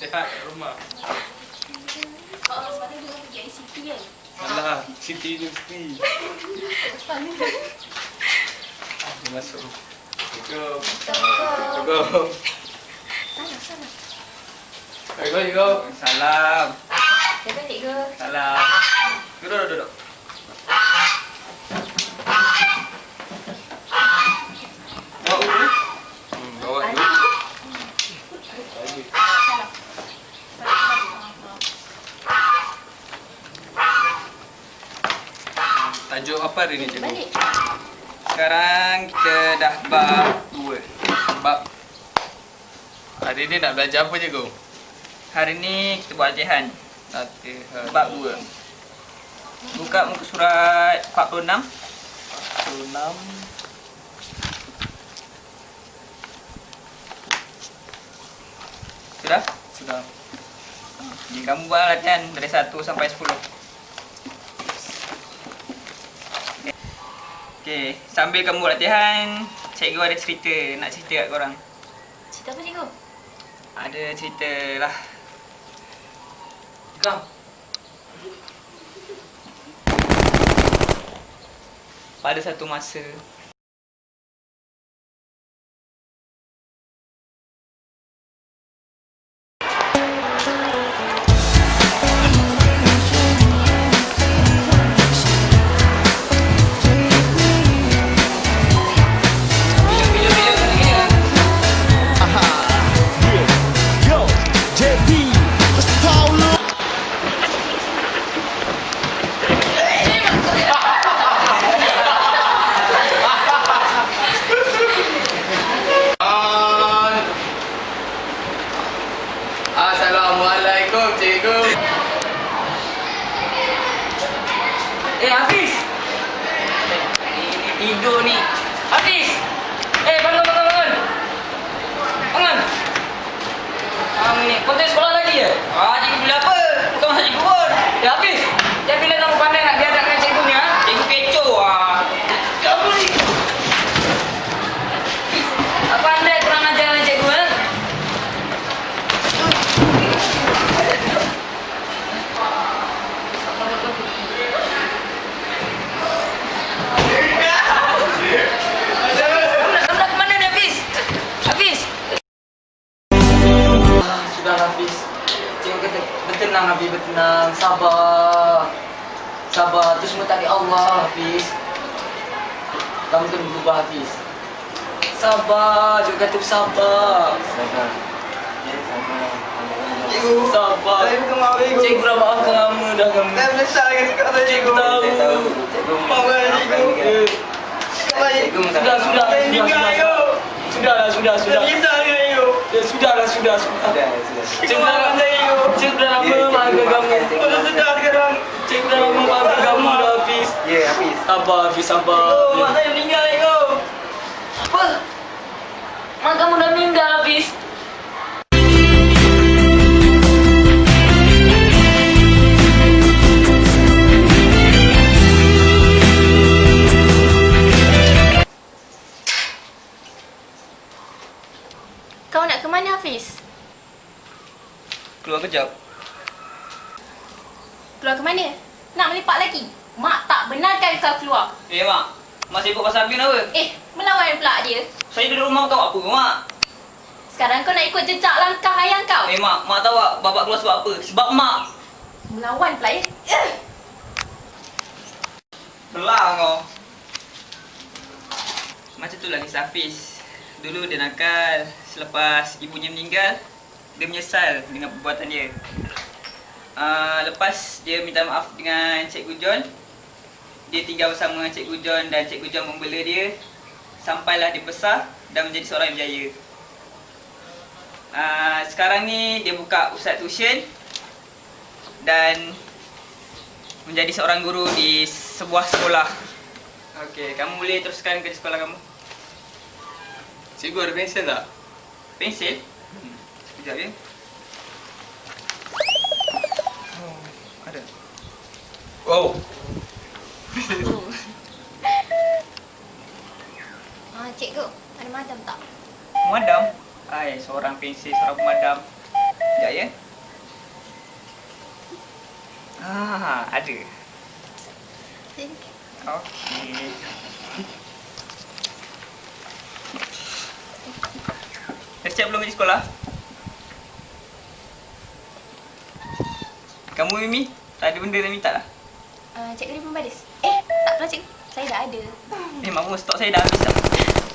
Sehat kat rumah. Oh, tu dia pergi ICT kan? Salah. City University. Dia masuk. Assalamualaikum. Assalamualaikum. Sana, sana. Assalamualaikum. Salam. Dah balik ke? Salam. Duduk, duduk, duduk. Bawa dulu. Hmm, bawa dulu. Lagi. Salam. Tajuk apa hari ni cikgu? Balik. Sekarang kita dah bab 2. Bab Hari ni nak belajar apa cikgu? Hari ni kita buat latihan. Latihan bab 2. Buka muka surat 46. 46. Sudah? Sudah. Jadi kamu buat latihan dari 1 sampai 10. Okey, sambil kamu buat latihan, cikgu ada cerita nak cerita kat korang. Cerita apa cikgu? Ada cerita lah. Kau. Pada satu masa Joni bertenang. Sabar. Sabar. Itu semua takdir Allah Hafiz. Kamu kena berubah Hafiz. Sabar. Cikgu kata sabar. Sabar. Cikgu. Sabar. Cikgu dah maafkan kamu dah kamu. Saya menyesal dengan sikap saya Cikgu cikgu. tahu. Maafkan cikgu. Cikgu sudah, sudah, sudah, juga sudah, sudah, Saya sudah. menyesal dengan ayo. Ya, sudahlah, sudah, sudah. Cikgu maafkan saya ayo. Cikgu dah lama maafkan kamu. Saya sedar sekarang. Cikgu dah lama maafkan kamu dah Hafiz. Yeah, Hafiz. Sabar Hafiz, sabar. Cikgu, mak saya meninggal cikgu. Apa? Mak kamu dah meninggal Hafiz. Keluar kejap. Keluar ke mana? Nak melipat lagi? Mak tak benarkan kau keluar. Eh mak, mak sibuk pasal Abin apa? Eh, melawan pula dia. Saya duduk rumah tahu apa mak? Sekarang kau nak ikut jejak langkah ayah kau. Eh mak, mak tahu tak bapak keluar sebab apa? Sebab mak. Melawan pula ya. Eh. Belah kau. Macam tu lah kisah Hafiz. Dulu dia nakal. Selepas ibunya meninggal, dia menyesal dengan perbuatan dia. Uh, lepas dia minta maaf dengan Cikgu John, dia tinggal bersama dengan Cikgu John dan Cikgu John membela dia sampailah dia besar dan menjadi seorang yang berjaya. Uh, sekarang ni dia buka pusat tuition dan menjadi seorang guru di sebuah sekolah. Okey, kamu boleh teruskan ke sekolah kamu. Cikgu ada pensel tak? Pensil? Sekejap ya. Oh, ada. Wow. Ah, cikgu, ada madam tak? Pemadam? Ai, seorang pensil, seorang pemadam. Sekejap ya. Ah, ada. Okey. Dah siap belum pergi sekolah? Kamu Mimi, tak ada benda nak minta lah. Uh, cikgu dia pun baris. Eh, tak pernah cikgu. Saya dah ada. Eh, mak stok saya dah habis dah.